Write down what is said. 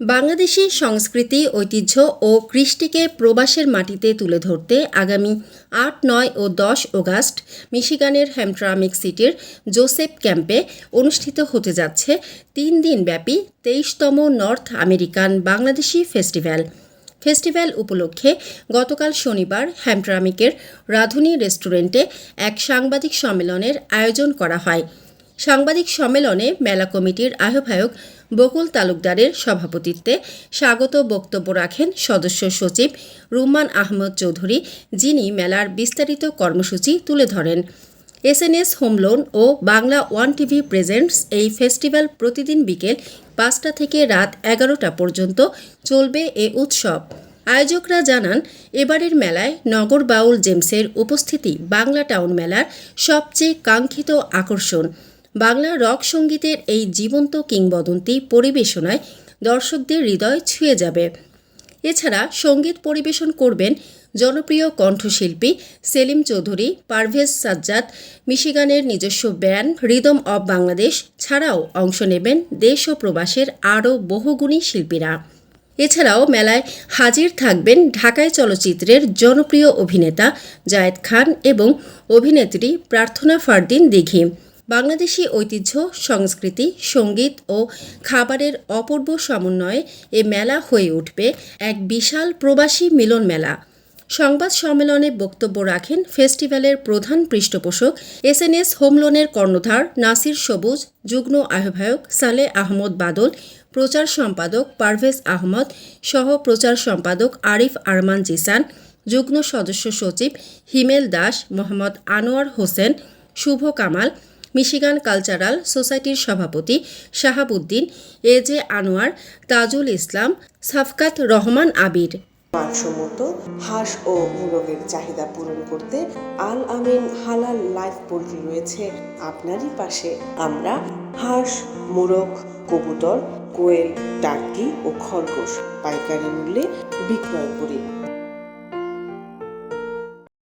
বাংলাদেশি সংস্কৃতি, ঐতিহ্য ও কৃষ্টিকে প্রবাসের মাটিতে তুলে ধরতে আগামী আট, নয় ও দশ অগাস্ট মিশিগানের হ্যামট্রামিক সিটির জোসেফ ক্যাম্পে অনুষ্ঠিত হতে যাচ্ছে তিন দিনব্যাপী তেইশতম North American Bangladeshi festival. Festival উপলক্ষে গতকাল শনিবার হ্যামট্রামিকের রাধুনী রেস্টুরেন্টে এক সাংবাদিক সম্মেলনের আয়োজন করা হয়। সাংবাদিক সম্মেলনে মেলা কমিটির আহ্বায়ক বকুল তালুকদারের সভাপতিত্বে স্বাগত বক্তব্য রাখেন সদস্য সচিব রুম্মান আহমদ চৌধুরী, যিনি মেলার বিস্তারিত কর্মসূচি তুলে ধরেন। এসএনএস হোম লোন ও বাংলা ওয়ান টিভি প্রেজেন্টস এই ফেস্টিভ্যাল প্রতিদিন বিকেল পাঁচটা থেকে রাত এগারোটা পর্যন্ত চলবে এ উৎসব। আয়োজকরা জানান, এবারের মেলায় নগর বাউল জেমসের উপস্থিতি বাংলা টাউন মেলার সবচেয়ে কাঙ্ক্ষিত আকর্ষণ। বাংলা রক সঙ্গীতের এই জীবন্ত কিংবদন্তি পরিবেশনায় দর্শকদের হৃদয় ছুঁয়ে যাবে। এছাড়া সংগীত পরিবেশন করবেন জনপ্রিয় কণ্ঠশিল্পী সেলিম চৌধুরী, পারভেজ সাজ্জাদ, মিশিগানের নিজস্ব ব্যান্ড রিদম অব বাংলাদেশ ছাড়াও অংশ নেবেন দেশ ও প্রবাসের আরও বহুগুণী শিল্পীরা। এছাড়াও মেলায় হাজির থাকবেন ঢাকায় চলচ্চিত্রের জনপ্রিয় অভিনেতা জায়েদ খান এবং অভিনেত্রী প্রার্থনা ফারদিন দিঘি। বাংলাদেশি ঐতিহ্য, সংস্কৃতি, সংগীত ও খাবারের অপূর্ব সমন্বয়ে এ মেলা হয়ে উঠবে এক বিশাল প্রবাসী মিলন মেলা। সংবাদ সম্মেলনে বক্তব্য রাখেন ফেস্টিভ্যালের প্রধান পৃষ্ঠপোষক এসএনএস হোম লোনের কর্ণধার নাসির সবুজ, যুগ্ম আহ্বায়ক সালে আহমদ বাদল, প্রচার সম্পাদক পারভেজ আহমদ, সহ প্রচার সম্পাদক আরিফ আরমান জিসান, যুগ্ম সদস্য সচিব হিমেল দাস, মোহাম্মদ আনোয়ার হোসেন, শুভ কামাল মিশিগান কালচারাল সোসাইটির সভাপতি শাহাবুদ্দিন, এ জে আনোয়ার, তাজুল ইসলাম, সাফকাত রহমান আবির। মানসম্মত হাঁস ও মুরগের চাহিদা পূরণ করতে আল আমিন হালাল লাইফ পোল্ট্রি রয়েছে। আপনারই পাশে আমরা হাঁস, মোরগ, কবুতর, কোয়েল টার্কি ও খরগোশ পাইকারি মূল্যে বিক্রয় করি।